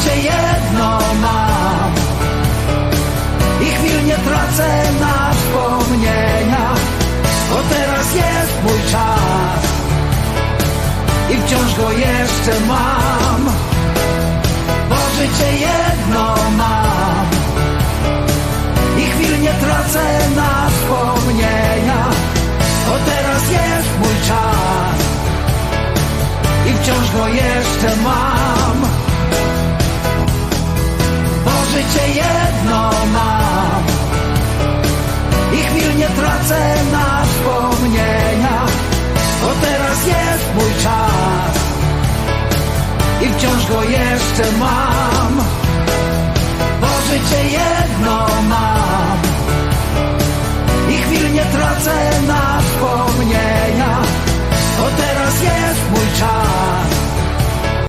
życie jedno mam. I chwil nie tracę na wspomnienia Bo teraz jest mój czas. I wciąż go jeszcze mam Bo życie jedno mam. I chwil nie tracę na wspomnienia Bo teraz jest mój czas. I wciąż go jeszcze mam życie jedno mam I chwil nie tracę na wspomnienia Bo teraz jest mój czas. I wciąż go jeszcze mam Bo życie jedno mam